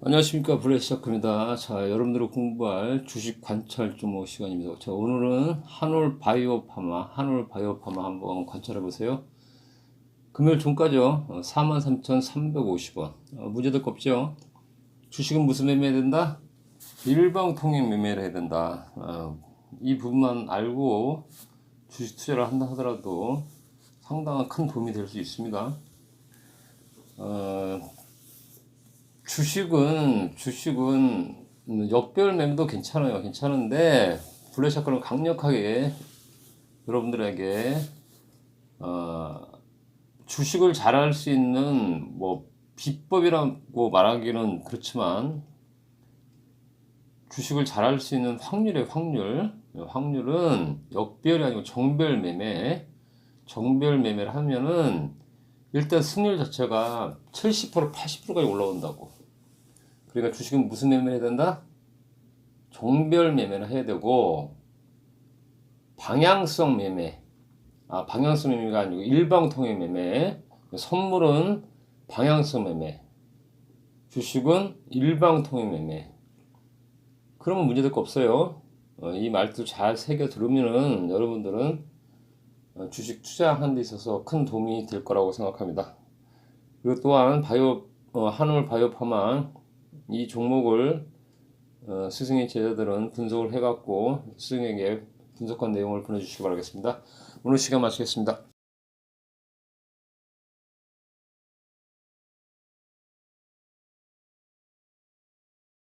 안녕하십니까 블랙샤크입니다. 자 여러분들이 공부할 주식 관찰 종목 시간입니다. 자 오늘은 한올 바이오파마 한올 바이오파마 한번 관찰해 보세요. 금요일 종가죠. 43,350원. 어, 문제될 거 없죠. 주식은 무슨 매매해야 된다? 일방 통행 매매를 해야 된다. 어, 이 부분만 알고 주식 투자를 한다 하더라도 상당한 큰 도움이 될 수 있습니다. 어, 주식은 주식은 음, 역별 매매도 괜찮아요. 괜찮은데 블랙샤크는 강력하게 여러분들에게 어, 주식을 잘할 수 있는 뭐 비법이라고 말하기는 그렇지만 주식을 잘할 수 있는 확률의 확률 확률은 역별이 아니고 정별 매매 정별 매매를 하면은 일단 승률 자체가 70% 80%까지 올라온다고. 그러니까 주식은 무슨 매매를 해야 된다? 종별 매매를 해야 되고 방향성 매매. 아 방향성 매매가 아니고 일방통행 매매. 선물은 방향성 매매. 주식은 일방통행 매매. 그러면 문제될 거 없어요. 어, 이 말도 잘 새겨 들으면은 여러분들은 어, 주식 투자하는 데 있어서 큰 도움이 될 거라고 생각합니다 그리고 또한 바이오 어, 한올 바이오파만 이 종목을 어, 스승의 제자들은 분석을 해갖고 스승에게 분석한 내용을 보내주시기 바라겠습니다. 오늘 시간 마치겠습니다.